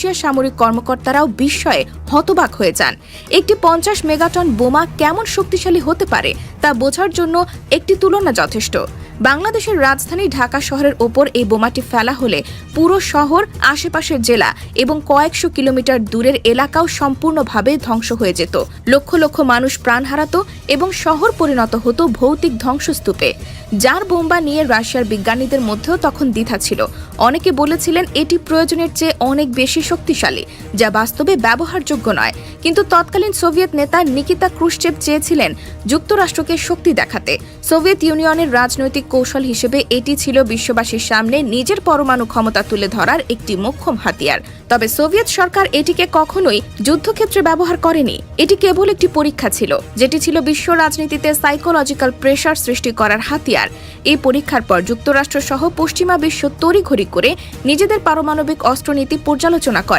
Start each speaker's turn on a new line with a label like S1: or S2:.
S1: রাশিয়ার সামরিক কর্মকর্তারাও বিস্ময়ে হতবাক হয়ে যান। একটি পঞ্চাশ মেগাটন বোমা কেমন শক্তিশালী হতে পারে তা বোঝার জন্য একটি তুলনা যথেষ্ট। বাংলাদেশের রাজধানী ঢাকা শহরের ওপর এই বোমাটি ফেলা হলে পুরো শহর, আশেপাশের জেলা এবং কয়েকশো কিলোমিটার দূরের এলাকাও সম্পূর্ণভাবে ধ্বংস হয়ে যেত। লক্ষ লক্ষ মানুষ প্রাণ হারাতো এবং শহর পরিণত হতো ভৌতিক ধ্বংসস্তূপে। যার বোম্বা নিয়ে রাশিয়ার বিজ্ঞানীদের মধ্যেও তখন দ্বিধা ছিল। অনেকে বলেছিলেন এটি প্রয়োজনের চেয়ে অনেক বেশি শক্তিশালী, যা বাস্তবে ব্যবহারযোগ্য নয়। কিন্তু তৎকালীন সোভিয়েত নেতা নিকিতা ক্রুশচেভ চেয়েছিলেন যুক্তরাষ্ট্রকে শক্তি দেখাতে। সোভিয়েত ইউনিয়নের রাজনৈতিক কৌশল হিসেবে এটি ছিল বিশ্ববাসীর সামনে নিজের পরমাণু ক্ষমতা তুলে ধরার একটি মোক্ষম হাতিয়ার। তবে সোভিয়েত সরকার এটিকে কখনোই যুদ্ধক্ষেত্রে ব্যবহার করেনি। এটি কেবল একটি পরীক্ষা ছিল, যেটি ছিল বিশ্ব রাজনীতিতে সাইকোলজিক্যাল প্রেশার সৃষ্টি করার হাতিয়ার। এই পরীক্ষার পর যুক্তরাষ্ট্র সহ পশ্চিমা বিশ্ব তড়িঘড়ি করে নিজেদের পারমাণবিক অস্ত্রনীতি পর্যালোচনা করে।